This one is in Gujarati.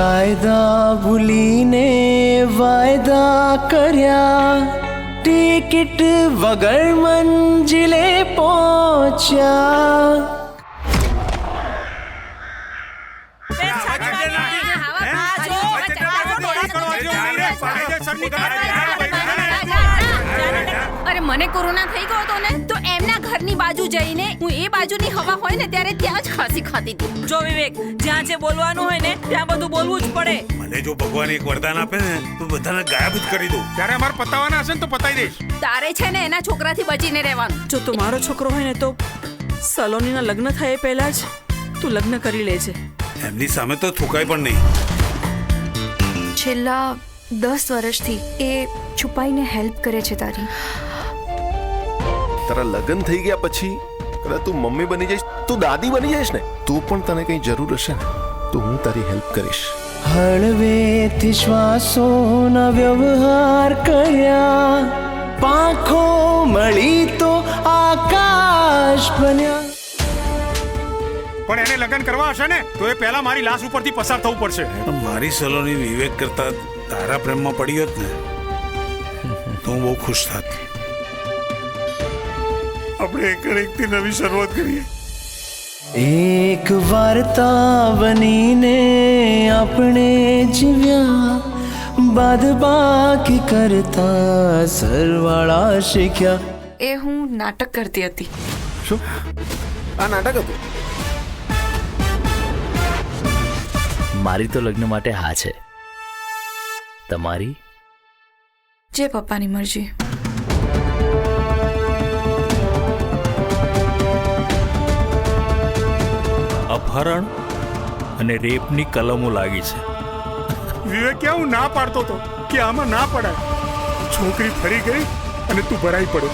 કાયદા ભૂલીને વાયદા કર્યા. ટિકિટ વગર મંજિલે પહોંચ્યા. અરે મને કોરોના થઈ ગયો હતો ને, તો ઘરની બાજુ જઈને હું એ બાજુની હવા હોય ને ત્યારે ત્યાં જ ખાંસી ખાતી હતી. જો વિવેક જ્યાં જે બોલવાનું હોય ને ત્યાં બધું બોલવું જ પડે. મને જો ભગવાન એક વરદાન આપે ને તો બધાને ગાયબ જ કરી દઉં. ત્યારે અમારે પતાવવાના હશે ને તો પતાવી દઈશ. તારે છે ને એના છોકરાથી બચીને રહેવાનું. જો તું મારો છોકરો હોય ને તો સલોનીના લગ્ન થાય એ પહેલા જ તું લગ્ન કરી લેજે. એમની સામે તો થૂકાય પણ નહીં. છેલ્લા દસ વર્ષથી એ છુપાઈને હેલ્પ કરે છે તારી. તારા લગ્ન થઈ ગયા પછી કદાચ તું મમ્મી બની જઈશ તું દાદી બની જઈશ ને તું પણ તને કંઈ જરૂર હશે ને તો હું તારી હેલ્પ કરીશ. હળવેથી શ્વાસોના વ્યવહાર કર્યા પાંખો મળી તો આકાશ બન્યા પણ એને લગ્ન કરવા હશે ને તો એ પહેલા મારી લાશ ઉપરથી પસાર થવું પડશે. મારી સલોની વિવેક કરતા તારા પ્રેમમાં પડી હોત ને તો હું બહુ ખુશ થાત. આપણે એક એકથી નવી શરૂઆત કરીએ. એક વાર્તા બનીને આપણે જીવ્યા. બાદ બાકી કરતા સરવાળા શીખ્યા. એ હું નાટક કરતી હતી. શું? આ નાટક હતું? મારી તો લગ્ન માટે હા છે. તમારી? જે પપ્પાની મરજી. અપહરણ અને રેપની કલમો લાગી છે. વિવેક હું ના પાડતો હતો કે આમાં ના પડાય. છોકરી ફરી ગઈ અને તું ભરાઈ પડે